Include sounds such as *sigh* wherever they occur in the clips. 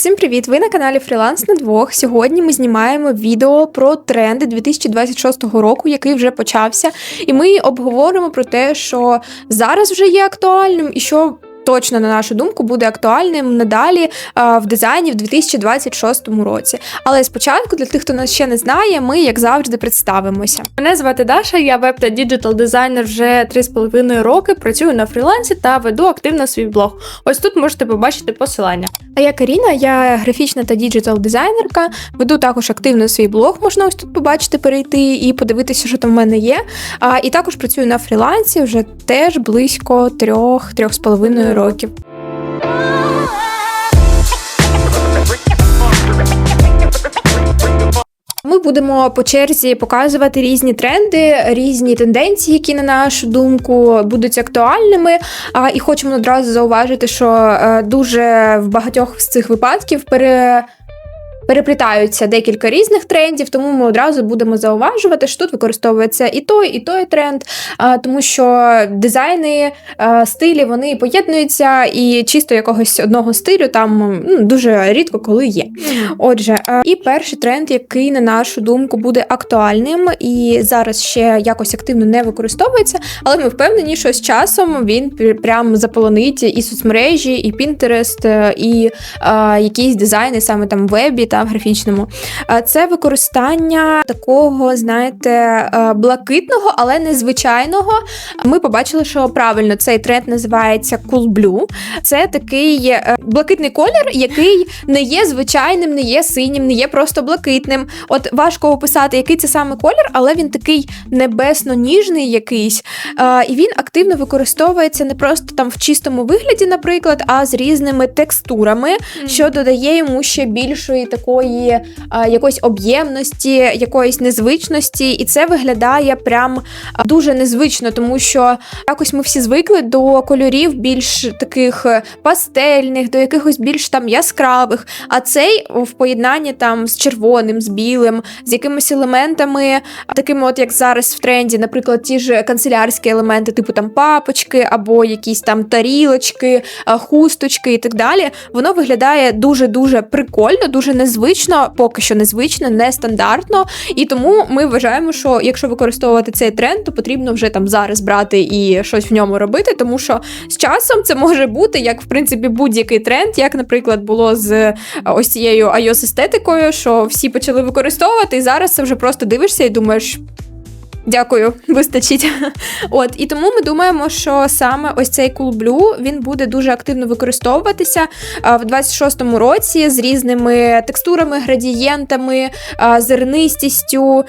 Всім привіт! Ви на каналі Фріланс на двох. Сьогодні ми знімаємо відео про тренди 2026 року, який вже почався. І ми обговоримо про те, що зараз вже є актуальним і що. Точно, на нашу думку, буде актуальним надалі а, в дизайні в 2026 році. Але спочатку, для тих, хто нас ще не знає, ми, як завжди, представимося. Мене звати Даша, я веб та діджитал дизайнер вже 3,5 роки. Працюю на фрілансі та веду активно свій блог. Ось тут можете побачити посилання. А я Каріна, я графічна та діджитал дизайнерка. Веду також активно свій блог. Можна ось тут побачити, перейти і подивитися, що там в мене є. А і також працюю на фрілансі вже теж близько трьох-трьох з половиною років. Ми будемо по черзі показувати різні тренди, різні тенденції, які, на нашу думку, будуть актуальними. А, І хочемо одразу зауважити, що е, дуже в багатьох з цих випадків пере. Переплітаються декілька різних трендів, тому ми одразу будемо зауважувати, що тут використовується і той, і той тренд, тому що дизайни, стилі вони поєднуються, і чисто якогось одного стилю там ну, дуже рідко коли є. Отже, і перший тренд, який, на нашу думку, буде актуальним і зараз ще якось активно не використовується, але ми впевнені, що з часом він прям заполонить і соцмережі, і е, і е, якісь дизайни саме там в вебі та в графічному. Е, Це використання такого, знаєте, е, блакитного, але незвичайного. Ми побачили, що правильно цей тренд називається Cool Blue. Це такий е, блакитний колір, який не є звичайним, не є синім, не є просто блакитним. От важко описати, який це саме колір, але він такий небесно-ніжний якийсь. І він активно використовується не просто там в чистому вигляді, наприклад, а з різними текстурами, що додає йому ще більшої такої а, якоїсь об'ємності, якоїсь незвичності, і це виглядає прям дуже незвично, тому що якось ми всі звикли до кольорів більш таких е, пастельних, до якихось більш там яскравих. А цей в поєднанні там з червоним, з білим, з якимись елементами, такими, от як зараз в тренді, наприклад, ті ж канцелярські елементи, типу там папочки, або якісь там тарілочки, хусточки і так далі. Воно виглядає дуже дуже прикольно, дуже незвично, поки що незвично, нестандартно. І тому ми вважаємо, що якщо використовувати цей тренд, то потрібно вже там зараз брати і щось в ньому робити, тому що з часом це може бути як в принципі будь-який тренд, як, наприклад, було з е, ось цією ios естетикою, що всі почали використовувати, і зараз це вже просто дивишся і думаєш. Дякую, *laughs* вистачить. От і тому ми думаємо, що саме ось цей Cool Blue, він буде дуже активно використовуватися в 26-му році з різними текстурами, градієнтами, зернистістю,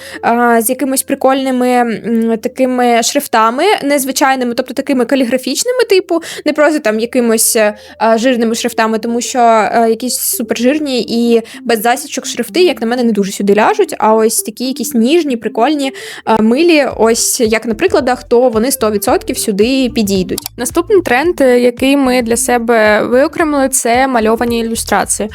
з якимись прикольними такими шрифтами, незвичайними, тобто такими каліграфічними, типу, не просто там якимось жирними шрифтами, тому що якісь супержирні і без засічок шрифти, як на мене, не дуже сюди ляжуть. А ось такі якісь ніжні, прикольні, а, милі, ось як на прикладах, то вони 100% сюди підійдуть. Наступний тренд, е, який ми для себе виокремили, це мальовані ілюстрації.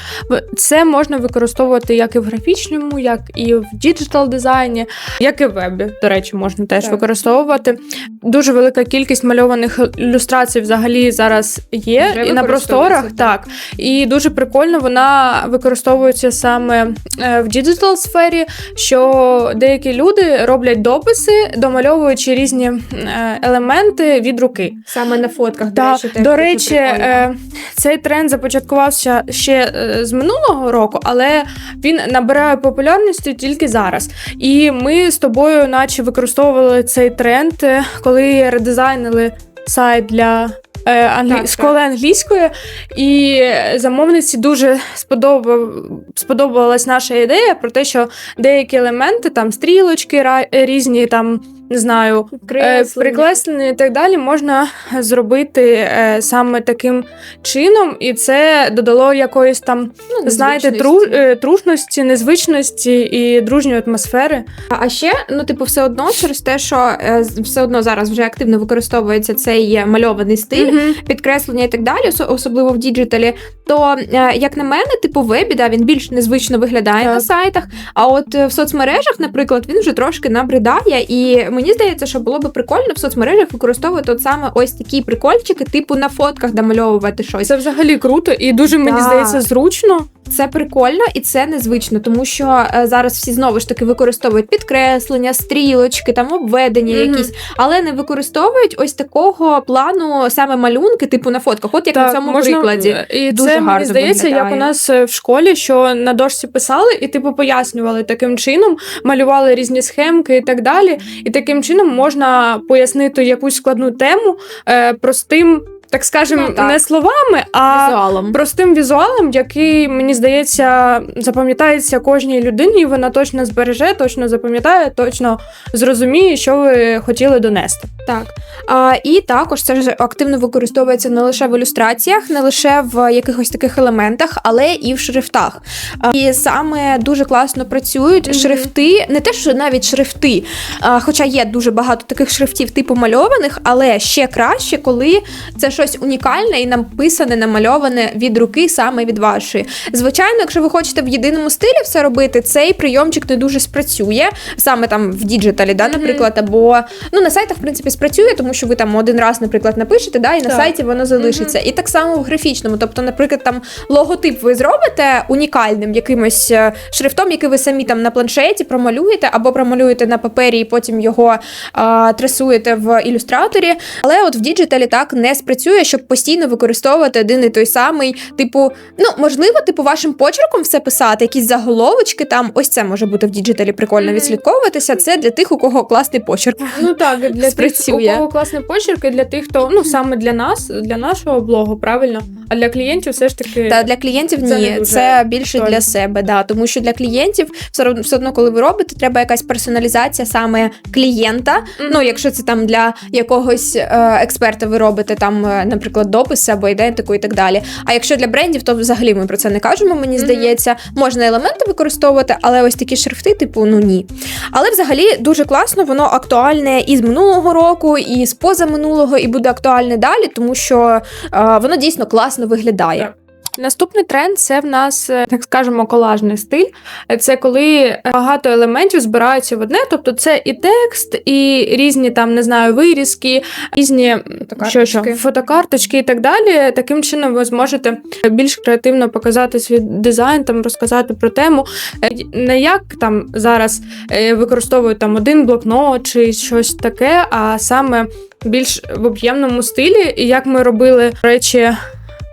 Це можна використовувати як і в графічному, як і в діджитал дизайні, як і в вебі. До речі, можна теж Так. використовувати. Дуже велика кількість мальованих ілюстрацій взагалі зараз є Вже і на просторах. Так і дуже прикольно вона використовується саме е, в діджитал сфері, що деякі люди роблять дописи, домальовуючи різні е, елементи від руки. Саме на фотках, Та, до речі, е, цей тренд започаткувався ще е, з минулого року, але він набирає популярності тільки зараз. І ми з тобою, наче, використовували цей тренд, е, коли редизайнили сайт для. Е, Англі... Так, школи англійської, і замовниці дуже сподобав... сподобалась наша ідея про те, що деякі елементи, там стрілочки ра- різні, там не знаю, е, прикреслені і так далі можна зробити е, саме таким чином, і це додало якоїсь там, Ну, знаєте, тру, е, трушності, незвичності і дружньої атмосфери. А ще, ну, типу, все одно через те, що е, все одно зараз вже активно використовується цей е, мальований стиль, Мгм. підкреслення і так далі, особливо в діджиталі, то е, як на мене, типу, вебі, да, він більш незвично виглядає Так. на сайтах. А от е, в соцмережах, наприклад, він вже трошки набридає. І мені здається, що було би прикольно в соцмережах використовувати от саме ось такі прикольчики, типу на фотках домальовувати щось. Це взагалі круто і дуже, мені Так. здається, зручно. Це прикольно і це незвично, тому що е, зараз всі знову ж таки використовують підкреслення, стрілочки, там обведення Мгм. якісь, але не використовують ось такого плану саме малюнки, типу на фотках. От як на цьому прикладі. І Дуже це мені гарно здається, як у нас е, в школі, що на дошці писали, і типу пояснювали таким чином, малювали різні схемки і так далі. І таким чином можна пояснити якусь складну тему е, простим, так скажемо, Ну, так. не словами, а Візуалом. простим візуалом, який, мені здається, запам'ятається кожній людині, і вона точно збереже, точно запам'ятає, точно зрозуміє, що ви хотіли донести. Так. А, і також це ж активно використовується не лише в ілюстраціях, не лише в якихось таких елементах, але і в шрифтах. А, і саме дуже класно працюють Мгм. шрифти, не те, що навіть шрифти, а, хоча є дуже багато таких шрифтів типу мальованих, але ще краще, коли це щось унікальне і написане, намальоване від руки саме від вашої. Звичайно, якщо ви хочете в єдиному стилі все робити, цей прийомчик не дуже спрацює, саме там в діджиталі, да, наприклад, або ну на сайтах, в принципі, спрацює, тому що ви там один раз, наприклад, напишете, да, і на Так. сайті воно залишиться. І так само в графічному. Тобто, наприклад, там логотип ви зробите унікальним якимось е, шрифтом, який ви самі там на планшеті промалюєте, або промалюєте на папері і потім його а, трасуєте в ілюстраторі. Але от в діджиталі так не спрацює, щоб постійно використовувати один і той самий, типу, ну можливо, типу, вашим почерком все писати, якісь заголовочки там. Ось це може бути в діджиталі прикольно відслідковуватися. Це для тих, у кого класний почерк. *laughs* Ну так, для тих, у кого класний почерк, і для тих, хто ну саме для нас, для нашого блогу, правильно. А для клієнтів все ж таки Та для клієнтів Це ні, це більше актуально. для себе, да. Тому що для клієнтів все одно, все одно, коли ви робите, треба якась персоналізація саме клієнта. Мгм. Ну, якщо це там для якогось е, експерта, ви робите там, е, наприклад, дописи або ідентику і так далі. А якщо для брендів, то взагалі ми про це не кажемо. Мені здається, можна елементи використовувати, але ось такі шрифти, типу, ну ні. Але взагалі дуже класно, воно актуальне і з минулого року, і з позаминулого, і буде актуальне далі, тому що е, воно дійсно класно виглядає. Наступний тренд це в нас, е, так скажемо, колажний стиль. Е, Це коли багато елементів збираються в одне, тобто це і текст, і різні там, не знаю, вирізки, різні м, що, що, Фотокарточки. фотокарточки і так далі. Таким чином ви зможете більш креативно показати свій дизайн, там розказати про тему. Е, Не як там зараз е, використовують там один блокнот чи щось таке, а саме більш в об'ємному стилі, і як ми робили речі.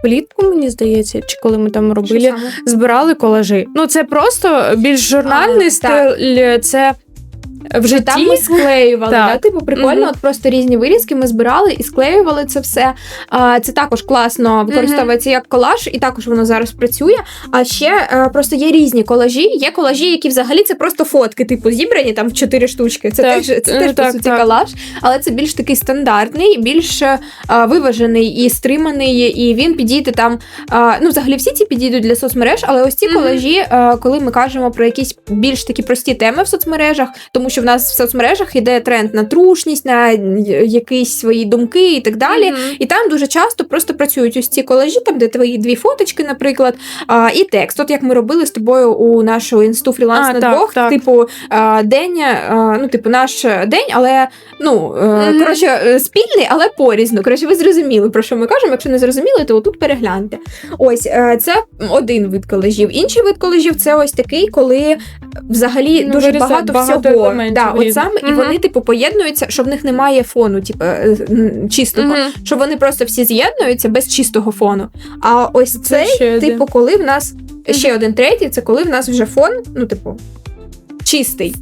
Влітку, мені здається, чи коли ми там робили, збирали колажі. Ну, це просто більш журнальний А, стиль, це в житті. Там ми склеювали, Так. да? типу прикольно, Мгм. от просто різні вирізки ми збирали і склеювали це все. А, це також класно використовується як колаж, і також воно зараз працює. А ще е, просто є різні колажі. Є колажі, які взагалі це просто фотки, типу зібрані там в чотири штучки. Це Так, теж це е, теж по так, суті так. колаж, але це більш такий стандартний, більш е, виважений і стриманий, і він підійде там. а, ну, взагалі, всі ці підійдуть для соцмереж, але ось ці Мгм. колажі, е, коли ми кажемо про якісь більш такі прості теми в соцмережах, тому що в нас в соцмережах йде тренд на трушність, на якісь свої думки і так далі. Мгм. І там дуже часто просто працюють ось ці колажі, там де твої дві фоточки, наприклад, а, і текст. От як ми робили з тобою у нашу інсту фріланс на двох, так. типу а, день, а, ну типу наш день, але ну Мгм. коротше е, спільний, але порізно. Коротше, ви зрозуміли про що ми кажемо. Якщо не зрозуміли, то отут перегляньте. Ось е, це один вид колажів. Інший вид колажів це ось такий, коли взагалі Ну, дуже багато, багато всього. Елементів Да, от саме і вони типу поєднуються, що в них немає фону, типу е, чистого. Що вони просто всі з'єднуються без чистого фону. А ось Це цей, типу, коли в нас ще один третій, це коли в нас вже фон, ну, типу. Чистий.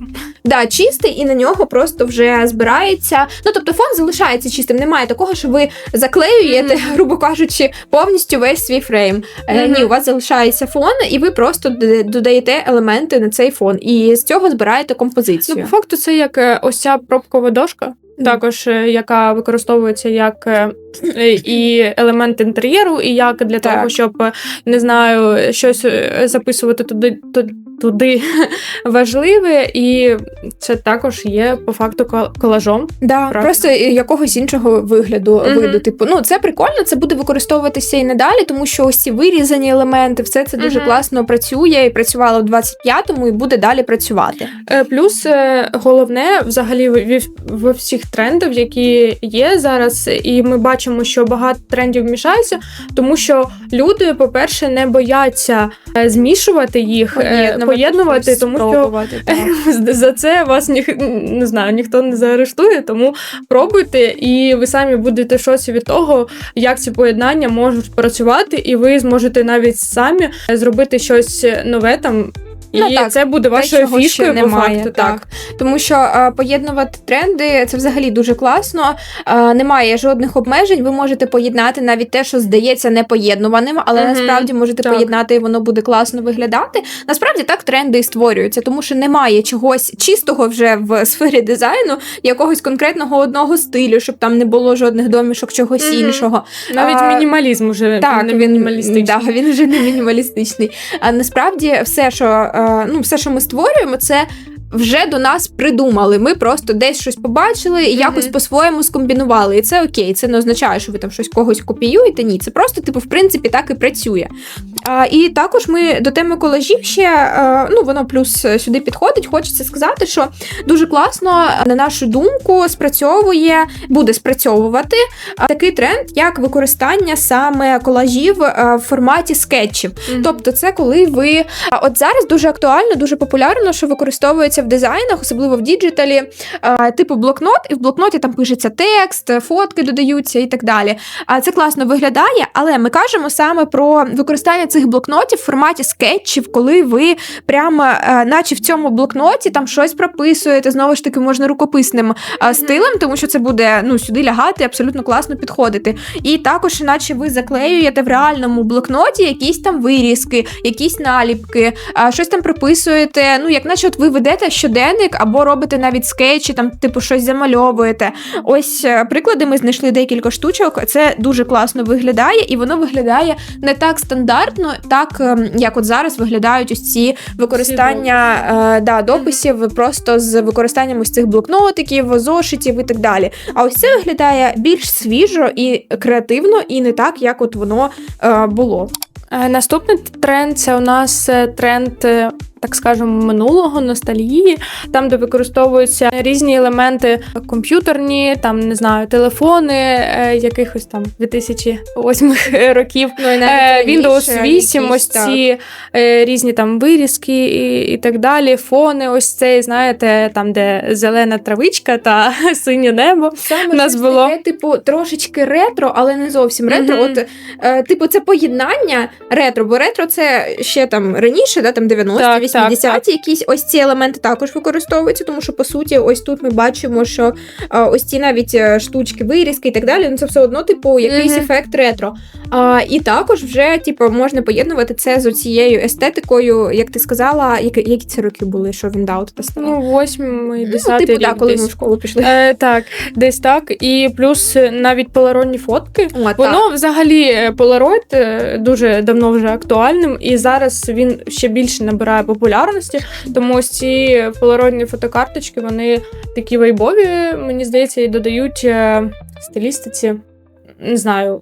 Да, чистий, і на нього просто вже збирається. Ну, тобто фон залишається чистим. Немає такого, що ви заклеюєте, Мгм. грубо кажучи, повністю весь свій фрейм. Е, Мгм. ні, у вас залишається фон, і ви просто додаєте елементи на цей фон. І з цього збираєте композицію. Ну, по факту, це як е, ось ця пробкова дошка, також е, яка використовується як і елемент інтер'єру, і як для Так. того, щоб не знаю, щось записувати туди. ту- Туди *laughs* важливе, і це також є по факту колажом. Да, Правда. просто якогось іншого вигляду Мгм. виду. Типу, ну це прикольно, це буде використовуватися і надалі, тому що ось ці вирізані елементи, все це дуже Мгм. класно працює і працювало в 25-му, і буде далі працювати. Е, Плюс е, головне взагалі в- всіх трендах, які є зараз, і ми бачимо, що багато трендів мішаються, тому що люди, по-перше, не бояться е, змішувати їх, е, поєднувати, тому що *laughs* за це вас ніх, не знаю, ніхто не заарештує, тому пробуйте, і ви самі будете щось від того, як ці поєднання можуть працювати, і ви зможете навіть самі зробити щось нове там. І Ну, так, це буде Те, вашою ще фішкою, по факту. Так. Тому що е, поєднувати тренди це взагалі дуже класно. Е, немає жодних обмежень. Ви можете поєднати навіть те, що здається непоєднуваним, але Мгм, насправді можете так. поєднати, і воно буде класно виглядати. Насправді так тренди і створюються, тому що немає чогось чистого вже в сфері дизайну, якогось конкретного одного стилю, щоб там не було жодних домішок чогось Мгм. іншого. Навіть А, мінімалізм уже Так, не він мінімалістичний. Да, він вже не мінімалістичний. А насправді все, що ну, все, що ми створюємо, це. Вже до нас придумали. Ми просто десь щось побачили і Мгм. якось по-своєму скомбінували. І це окей. Це не означає, що ви там щось когось копіюєте. Ні, це просто, типу, в принципі, так і працює. А, і також ми до теми колажів ще е, ну воно плюс сюди підходить. Хочеться сказати, що дуже класно, на нашу думку, спрацьовує, буде спрацьовувати а, такий тренд, як використання саме колажів е, в форматі скетчів. Мгм. Тобто, це коли ви а, от зараз дуже актуально, дуже популярно, що використовується в дизайнах, особливо в діджиталі, типу блокнот, і в блокноті там пишеться текст, фотки додаються і так далі. Це класно виглядає, але ми кажемо саме про використання цих блокнотів в форматі скетчів, коли ви прямо, е, наче в цьому блокноті, там щось прописуєте. Знову ж таки, можна рукописним е, стилем, тому що це буде ну сюди лягати, абсолютно класно підходити. І також, наче ви заклеюєте в реальному блокноті якісь там вирізки, якісь наліпки, щось там прописуєте. Ну, як наче от ви ведете щоденник або робите навіть скетчі, там, типу, щось замальовуєте. Ось е, приклади ми знайшли декілька штучок. Це дуже класно виглядає, і воно виглядає не так стандартно, так ем, як от зараз виглядають ось ці використання е, да, дописів просто з використанням ось цих блокнотиків, зошитів і так далі. А ось це виглядає більш свіжо і креативно, і не так, як от воно е, було. Е, Наступний тренд це у нас е, тренд. Так скажемо, минулого ностальгії, там, де використовуються різні елементи комп'ютерні, там не знаю, телефони е, якихось там 2008 *laughs* років. Ну, і Е, Windows 8, ось ці е, різні там вирізки і, і так далі. Фони, ось цей, знаєте, там, де зелена травичка та *laughs* синє небо. Саме У нас було. таке, типу, трошечки ретро, але не зовсім ретро. Мгм. От, е, типу, це поєднання ретро, бо ретро це ще там раніше, да, там 90-ті, Так, 80-ті, так, якісь ось ці елементи також використовуються, тому що по суті, ось тут ми бачимо, що е, ось ці навіть е, штучки, вирізки і так далі, ну це все одно, типу, якийсь Мгм. ефект ретро. А, і також вже, типу, можна поєднувати це з оцією естетикою, як ти сказала, які, які це роки були, що він дав та став? Ну, 8 і 10 ну, типу, рік так, коли десь. ми в школу пішли. Е, так, десь так. І плюс е, навіть поларонні фотки. О, так. Воно взагалі е, Polaroid е, дуже давно вже актуальним, і зараз він ще більше набирає популярності. Тому ось ці полароїдні фотокарточки, вони такі вайбові, мені здається, і додають е, стилістиці. Не знаю.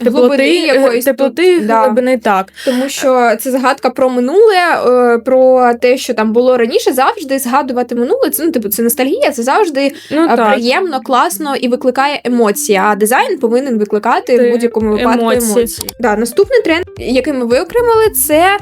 Глибини Теплоти, якоїсь теплоти тут, да. так. Тому що це згадка про минуле, е, про те, що там було раніше, завжди згадувати минуле. Це ну, типу, це ностальгія, це завжди Ну, е, приємно, класно і викликає емоції. А дизайн повинен викликати Ти- в будь-якому випадку емоції. емоції. Да, наступний тренд, який ми виокремили, це.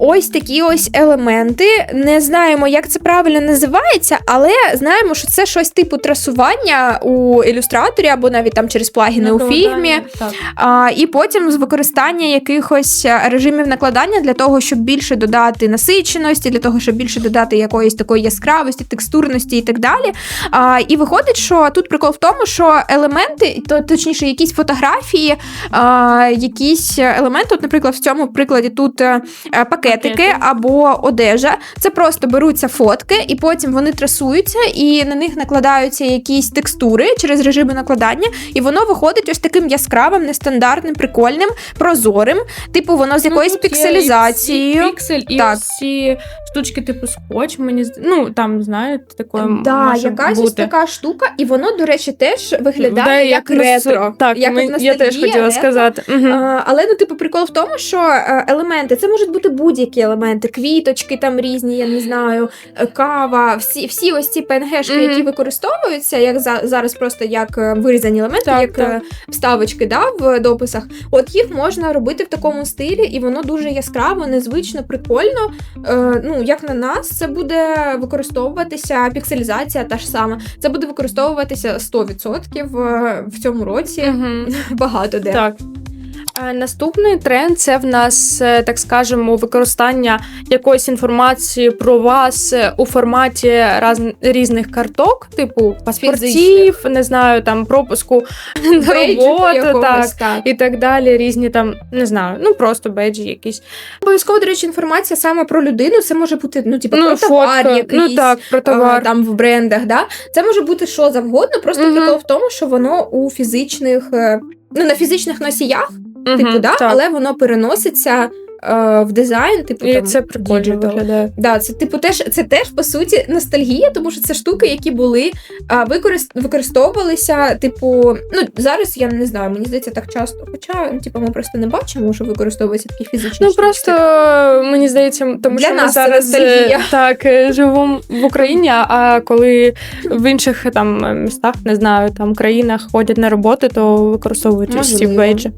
Ось такі ось елементи. Не знаємо, як це правильно називається, але знаємо, що це щось типу трасування у ілюстраторі або навіть там через плагіни у фільмі. Так. А, і потім з використання якихось е, режимів накладання для того, щоб більше додати насиченості, для того, щоб більше додати якоїсь такої яскравості, текстурності і так далі. А, і виходить, що тут прикол в тому, що елементи, то точніше, якісь фотографії, а, якісь елементи, от, наприклад, в цьому прикладі тут е, пакет. Макетики Макети. або одежа. Це просто беруться фотки, і потім вони трасуються, і на них накладаються якісь текстури через режими накладання, і воно виходить ось таким яскравим, нестандартним, прикольним, прозорим. Типу, воно з якоюсь Ну, пікселізацією. Піксель, і Так. ці штучки, типу скотч, мені ну там знаєте, такое Да, може якась бути. ось така штука, і воно, до речі, теж Да, виглядає як, нос- ретро. Так, як ми- я теж хотіла ретро. сказати. Мгм. А, але ну, типу, прикол в тому, що е, елементи це можуть бути будь-які елементи, квіточки там різні, я не знаю, е, кава, всі, всі ось ці ПНГшки, Мгм. які використовуються, як за, зараз просто як е, вирізані елементи, Так, як так. е, вставочки да, в дописах. От їх можна робити в такому стилі, і воно дуже яскраво, незвично, прикольно. Е, ну, як на нас, це буде використовуватися пікселізація та ж сама. Це буде використовуватися 100% е, в цьому році. Мгм. *laughs* Багато де. Так. Наступний тренд це в нас, е, так скажемо, використання якоїсь інформації про вас е, у форматі раз, різних карток, типу паспортів, не знаю, там пропуску на роботу, так, так. і так далі. Різні там, не знаю, ну просто бейджі якісь. Обов'язково, до речі, інформація саме про людину. Це може бути ну, типу, ну, про товар якийсь, ну так, про товар. там в брендах. Да? Це може бути що завгодно. Просто прикол в тому, що воно у фізичних, е, ну на фізичних носіях, Типу, да, так. але воно переноситься е, в дизайн, типу І там, це прикольно виглядає. Да, це типу теж це теж по суті ностальгія, тому що це штуки, які були а, використ, використовувалися. Типу, ну зараз я не знаю, мені здається, так часто. Хоча ну, типу, ми просто не бачимо, що використовуються такі фізичні. Ну штуки. просто мені здається, тому Для що ми нас це зараз е, ностальгія. так е, живемо в Україні. А коли в інших там містах, не знаю, там країнах ходять на роботи, то використовують ці бейджі.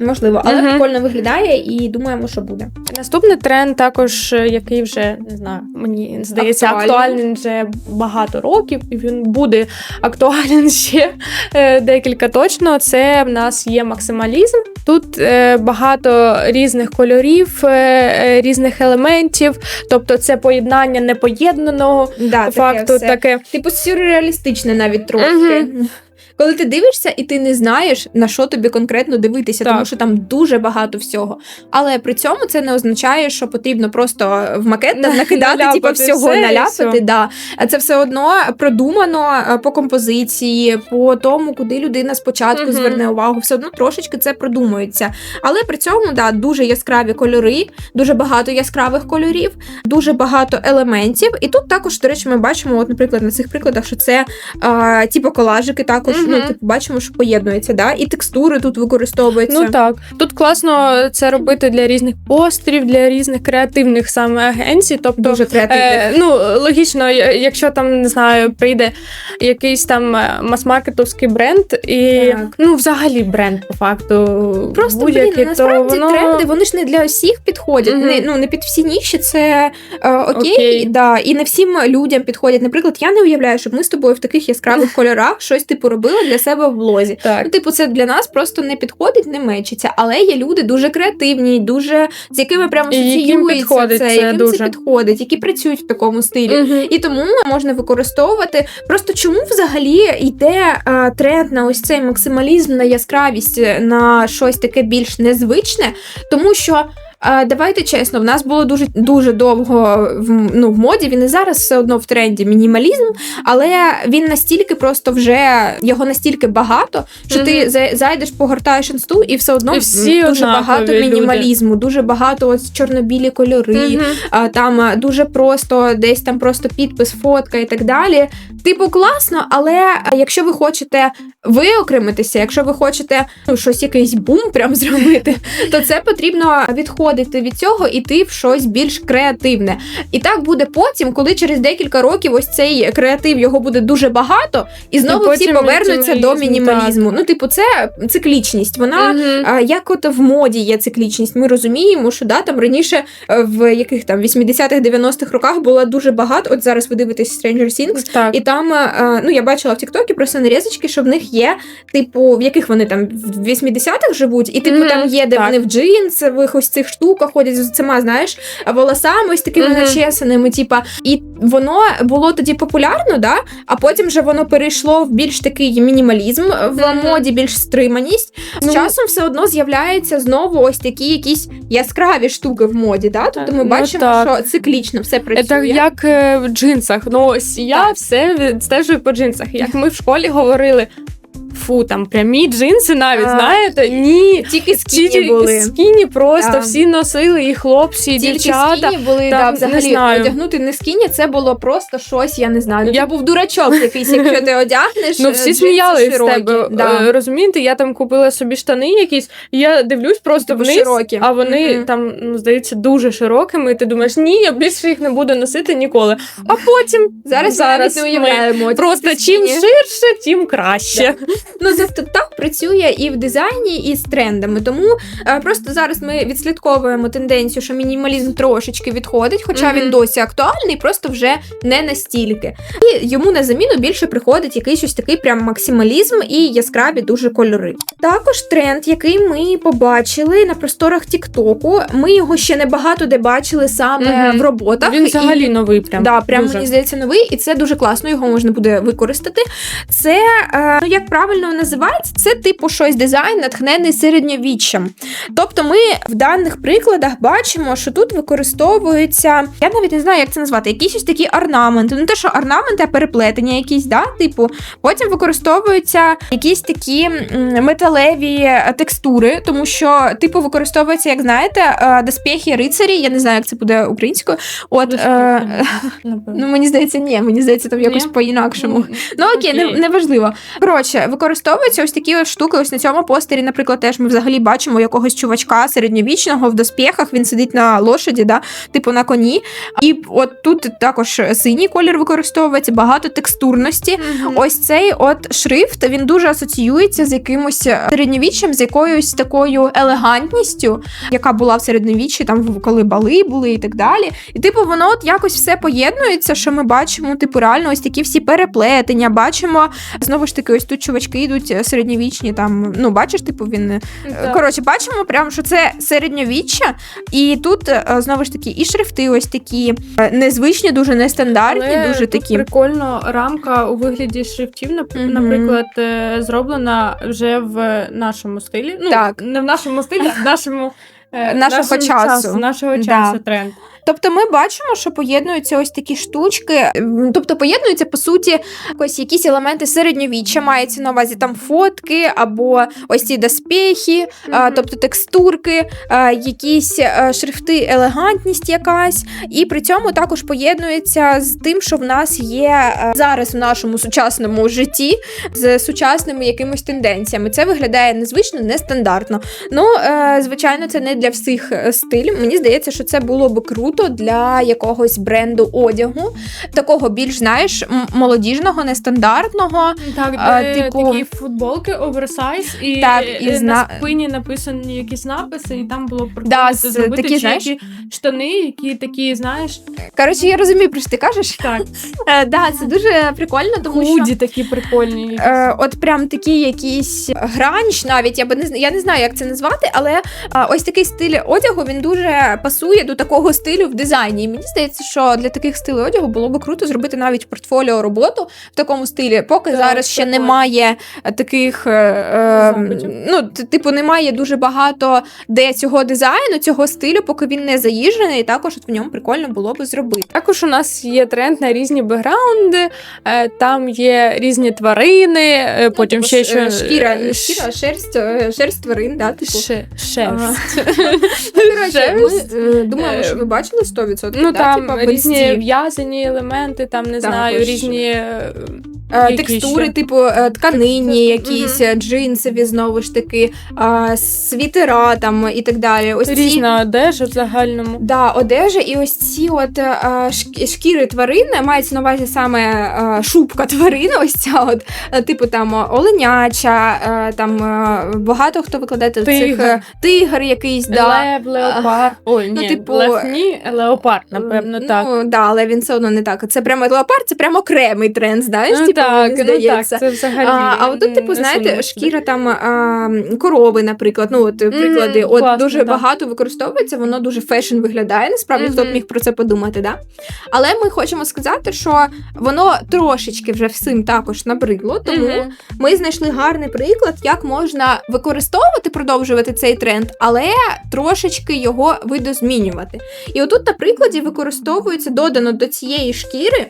Можливо, але Мгм. прикольно виглядає і думаємо, що буде. Наступний тренд, також е, який вже не знаю, мені здається, Актуальний. актуальний вже багато років, і він буде актуален *laughs* ще е, декілька точно. Це в нас є максималізм. Тут е, багато різних кольорів, е, е, різних елементів, тобто це поєднання непоєднаного Да, факту таке. Типу сюрреалістичне навіть трошки. Мгм. Коли ти дивишся і ти не знаєш, на що тобі конкретно дивитися, Так. тому що там дуже багато всього. Але при цьому це не означає, що потрібно просто в макет там накидати, типу, всього все наляпати. все. Да. Це все одно продумано е, по композиції, по тому, куди людина спочатку Мгм. зверне увагу. Все одно трошечки це продумується. Але при цьому да, дуже яскраві кольори, дуже багато яскравих кольорів, дуже багато елементів. І тут також, до речі, ми бачимо, от, наприклад, на цих прикладах, що це а, типу колажики також, ну, типу, бачимо, що поєднується, да? і текстури тут використовуються. Ну так, тут класно це робити для різних постерів, для різних креативних саме агенцій. Тобто, Дуже креативно. Е, ну, логічно, якщо там не знаю, прийде якийсь там е, мас-маркетовський бренд, і Так. ну, взагалі бренд по факту. Просто блін, будь-який, насправді воно... тренди вони ж не для всіх підходять. Мгм. Не, ну не під всі ніші, це е, окей, Окей. Да, і не всім людям підходять. Наприклад, я не уявляю, щоб ми з тобою в таких яскравих *laughs* кольорах щось типу робили для себе в блозі. Так. Ну, типу, це для нас просто не підходить, не мечиться. Але є люди дуже креативні, дуже з якими прямо асоціюється підходить це, це яким дуже. це підходить, які працюють в такому стилі. Мгм. І тому можна використовувати. Просто чому взагалі йде е, тренд на ось цей максималізм, на яскравість, на щось таке більш незвичне, тому що. Е, Давайте чесно, в нас було дуже дуже довго в, ну, в моді. Він і зараз все одно в тренді мінімалізм, але він настільки просто вже його настільки багато, що ти Мгм. за- зайдеш, погортаєш інсту, і все одно І всі дуже багато люди. мінімалізму, дуже багато ось чорнобілі кольори Мгм. а, там дуже просто, десь там просто підпис, фотка і так далі. Типу, класно, але якщо ви хочете виокремитися, якщо ви хочете ну, щось якийсь бум прям зробити, то це потрібно відходити від цього і йти в щось більш креативне. І так буде потім, коли через декілька років ось цей креатив його буде дуже багато, і знову всі повернуться до мінімалізм, мінімалізму. Ну, типу, це циклічність. Вона Мгм. а, як от в моді є циклічність, ми розуміємо, що да, там раніше е, в яких там 80-х, 90-х роках було дуже багато. От зараз ви дивитесь Stranger Things, Так. і там, е, ну я бачила в Тіктокі просто нарізочки, що в них є, типу, в яких вони там в 80-х живуть, і типу Мгм, там є, де так. вони в джинсових ось цих штуках. Штука, ходять з цими, знаєш, волосами ось такими Мгм. начесаними. Типа, і воно було тоді популярно, да? а потім вже воно перейшло в більш такий мінімалізм, в Мгм. моді більш стриманість. З Ну, часом все одно з'являються знову ось такі якісь яскраві штуки в моді. Да? Тобто ми Ну, бачимо, так. що циклічно все працює. Це як е, в джинсах. Ну ось я Так. все відстежую по джинсах. Як ми в школі говорили. Фу, там прямі джинси навіть, А, знаєте? Ні. Тільки скіні Тільки були. скіні просто Да. всі носили, і хлопці, і Тільки дівчата. скіні були, там, да, не взагалі знаю. одягнути не скіні, це було просто щось, я не знаю. Ну, Я- був дурачок якийсь, якщо ти одягнеш. Ну, е, всі джинси сміялись з широкі. тебе. Да. Е, Розумієте, я там купила собі штани якісь, і я дивлюсь просто Типу вниз, широкі. а вони Мгм. там, ну, здається, дуже широкими, і ти думаєш, ні, я більше їх не буду носити ніколи. А потім Зараз, Зараз ми навіть не ми просто чим ширше, тим краще. Ну, тобто так працює і в дизайні, і з трендами. Тому е, просто зараз ми відслідковуємо тенденцію, що мінімалізм трошечки відходить, хоча Мгм. він досі актуальний, просто вже не настільки. І йому на заміну більше приходить якийсь ось такий прям максималізм і яскраві дуже кольори. Також тренд, який ми побачили на просторах Тіктоку. Ми його ще не багато де бачили саме Мгм. в роботах. Він і- взагалі новий прям. Да, прям дуже. мені здається новий, і це дуже класно. Його можна буде використати. Це е, ну як правильно називається, це типу щось дизайн, натхнений середньовіччям. Тобто, ми в даних прикладах бачимо, що тут використовуються. Я навіть не знаю, як це назвати, якісь ось такі орнаменти. Не те, що орнаменти, а переплетення якісь, да, типу. Потім використовуються якісь такі металеві е, текстури, тому що, типу, використовується, як знаєте, е, доспехи рицарі. Я не знаю, як це буде українською. От е, ну мені здається, ні, мені здається, там якось по-інакшому. Ну окей, не, неважливо. Коротше, використовуються ось такі ось штуки. Ось на цьому постері, наприклад, теж ми взагалі бачимо якогось чувачка середньовічного в доспіхах. Він сидить на лошаді, да, типу на коні. І от тут також синій колір використовується, багато текстурності. Мгм. Ось цей от шрифт він дуже асоціюється з якимось середньовіччям, з якоюсь такою елегантністю, яка була в середньовіччі, там коли бали були і так далі. І типу, воно от якось все поєднується, що ми бачимо, типу, реально ось такі всі переплетення. Бачимо знову ж таки, ось тут чувачки йдуть е, середньовічні. Там ну бачиш, типу, він е, коротше, бачимо, прям що це середньовіччя, і тут е, знову ж таки і шрифти, ось такі незвичні, дуже нестандартні, Але дуже тут такі. прикольно рамка у вигляді шрифтів, наприклад, е, зроблена вже в нашому стилі. Ну, Так. не в нашому стилі, а в нашому. Нашого нашому часу. Нашого Да. часу тренд. Тобто ми бачимо, що поєднуються ось такі штучки, тобто поєднуються по суті ось якісь елементи середньовіччя, мається на увазі там фотки або ось ці доспехи, тобто текстурки, якісь а, шрифти, елегантність якась, і при цьому також поєднується з тим, що в нас є а, зараз в нашому сучасному житті з сучасними якимись тенденціями. Це виглядає незвично, нестандартно. Ну, е, звичайно, це не для всіх е, стилів. Мені здається, що це було би круто для якогось бренду одягу, такого більш знаєш, молодіжного, нестандартного. Так, де А, типу- такі футболки оверсайз, і, Так, і е, зна- спині написані якісь написи, і там було Да, з- зробити такі, знаєш- штани, які такі, знаєш, Коротше, я розумію, про що ти кажеш. так, *laughs* Е, да, це дуже прикольно, тому що. худі такі прикольні. Е, от прям такі якісь гранж, навіть я би не я не знаю, як це назвати, але е, ось такий стиль одягу він дуже пасує до такого стилю в дизайні. І мені здається, що для таких стилів одягу було би круто зробити навіть портфоліо роботу в такому стилі. Поки Так, зараз ще прикольно. немає е, таких, е, е, ну типу, немає дуже багато де цього дизайну, цього стилю, поки він не заїжджений. І також от в ньому прикольно було би зробити. Також у нас є тренд на різні бекграунди, е, там є різні тварини, е, потім Ну, ще типу, що шкіра, не е, шкіра, а шерсть, е, шерсть тварин, да, типу. Ше- шерсть. *laughs* Ну, коротше, ми Шерсть. е, думаємо, Е, що ви бачили 100%. Ну да? там Типа, різні в'язані елементи, там не знаю, Також. різні е, Е, текстури, ще? типу е, тканині, Текстури, якісь е, джинсові, знову ж таки, е, світера там і так далі. Ось ці різна одежа в загальному. Да, одежа, і ось ці от е, шкіри тварини мається на увазі саме е, шубка тварини, ось ця от, е, типу там оленяча, е, там е, багато хто викладає цих Тигр. е, тигр якийсь, да. Лев, леопард. Ой, ну, ні, типу, лев ні, леопард, напевно, так. Ну, да, але він все одно не так. Це прямо леопард, це прямо окремий тренд, знаєш? Ну, типу, так, мені ну так, це взагалі. А, а отут, типу, знаєте, шкіра там а, корови, наприклад. Ну, от приклади, Мгм, от класно, дуже так. багато використовується, воно дуже фешн виглядає. Насправді, хто б міг про це подумати, да? Але ми хочемо сказати, що воно трошечки вже всім також набридло, тому Мгм. ми знайшли гарний приклад, як можна використовувати, продовжувати цей тренд, але трошечки його видозмінювати. І отут на прикладі використовується додано до цієї шкіри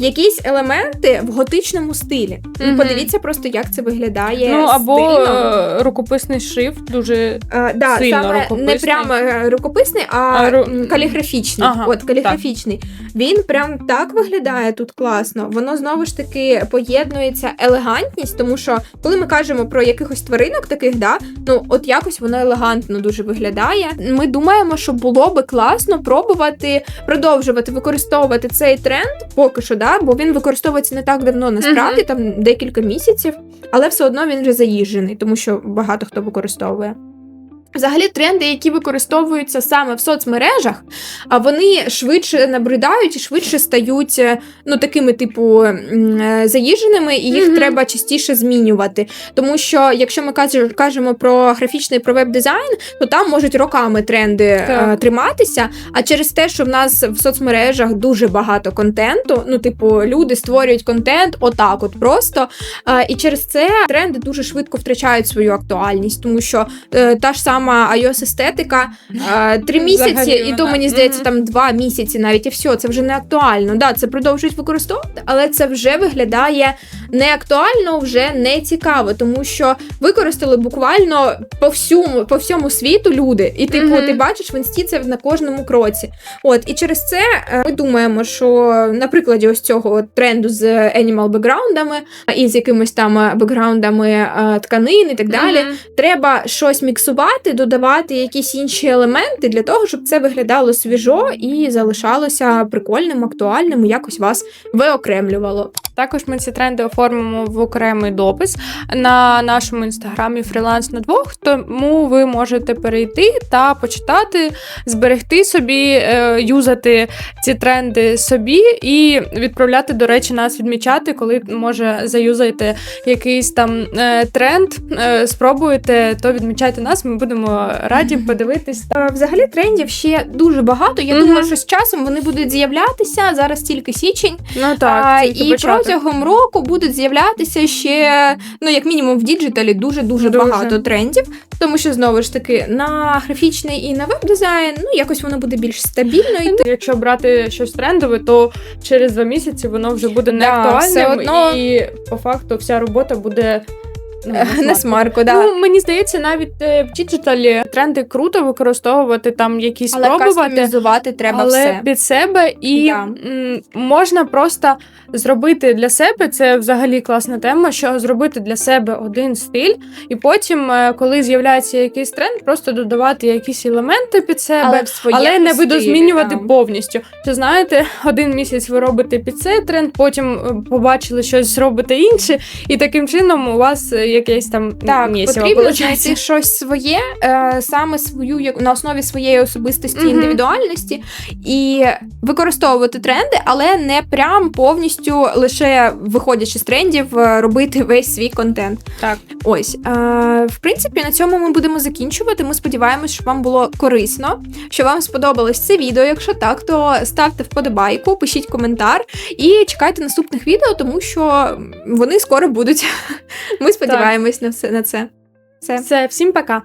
якісь елементи в готичному стилі. Ну, Мгм. подивіться просто, як це виглядає. Ну або стильно. е, рукописний шрифт дуже Е, да, сильно саме не рукописний. прямо е, рукописний, а, А, ру- каліграфічний. Ага, От каліграфічний. Він прям так виглядає тут класно. Воно знову ж таки поєднується елегантність, тому що коли ми кажемо про якихось тваринок таких, да, ну от якось воно елегантно дуже виглядає. Ми думаємо, що було би класно пробувати продовжувати використовувати цей тренд поки що, да, бо він використовується не так давно, насправді там декілька місяців, але все одно він вже заїжджений, тому що багато хто використовує. Взагалі, тренди, які використовуються саме в соцмережах, а вони швидше набридають і швидше стають е, ну такими, типу, е, заїждженими, і їх Мгм. треба частіше змінювати. Тому що, якщо ми кажемо про графічний про веб-дизайн, то там можуть роками тренди е, Так. триматися. А через те, що в нас в соцмережах дуже багато контенту, ну, типу, люди створюють контент отак, от просто. І через це тренди дуже швидко втрачають свою актуальність, тому що та ж сама ios естетика *laughs* три місяці, і то мені здається, там два місяці навіть і все, це вже не актуально. Да, це продовжують використовувати, але це вже виглядає не актуально, вже не цікаво, тому що використали буквально по всьому, по всьому світу люди. І типу, ти бачиш в інсті це на кожному кроці. От і через це е, ми думаємо, що на прикладі ось цього тренду з animal бекграундами і з якимись там е, бекграундами е, тканин і так далі. Треба щось міксувати, додавати якісь інші елементи для того, щоб це виглядало свіжо і залишалося прикольним, актуальним, і якось вас виокремлювало. Також ми ці тренди оформимо в окремий допис на нашому інстаграмі фріланс на двох. Тому ви можете перейти та почитати, зберегти собі, е, юзати ці тренди собі і відправляти, до речі, нас відмічати, коли може заюзаєте якийсь там е, тренд, е, спробуєте, то відмічайте нас. Ми будемо раді подивитись. Взагалі трендів ще дуже багато. Я думаю, що з часом вони будуть з'являтися. Зараз тільки січень. Ну А, так, тільки і початок. Протягом року будуть з'являтися ще, ну як мінімум, в діджиталі дуже дуже Дуже. багато трендів, тому що знову ж таки на графічний і на веб-дизайн, ну якось воно буде більш стабільно І... Якщо брати щось трендове, то через два місяці воно вже буде не Да, актуальним, одно- і по факту вся робота буде ну, Не смарку. да. Ну, мені здається, навіть е, в діджиталі тренди круто використовувати там якісь але спробувати. кастомізувати треба але все. під себе і Да. м, можна просто зробити для себе це взагалі класна тема, що зробити для себе один стиль, і потім, е, коли з'являється якийсь тренд, просто додавати якісь елементи під себе, в своєму але не стилі, видозмінювати да. повністю. Що знаєте, один місяць ви робите під цей тренд, потім е, побачили щось робите інше, і таким чином у вас е, якесь там Так, місіво потрібно получається. знайти щось своє, е, саме свою як на основі своєї особистості Мгм. індивідуальності, і використовувати тренди, але не прям повністю лише виходячи з трендів, е, робити весь свій контент. Так. Ось е, в принципі, на цьому ми будемо закінчувати. Ми сподіваємось, що вам було корисно, що вам сподобалось це відео. Якщо так, то ставте вподобайку, пишіть коментар і чекайте наступних відео, тому що вони скоро будуть. *laughs* Ми сподіваємось на це. Все, всім пока.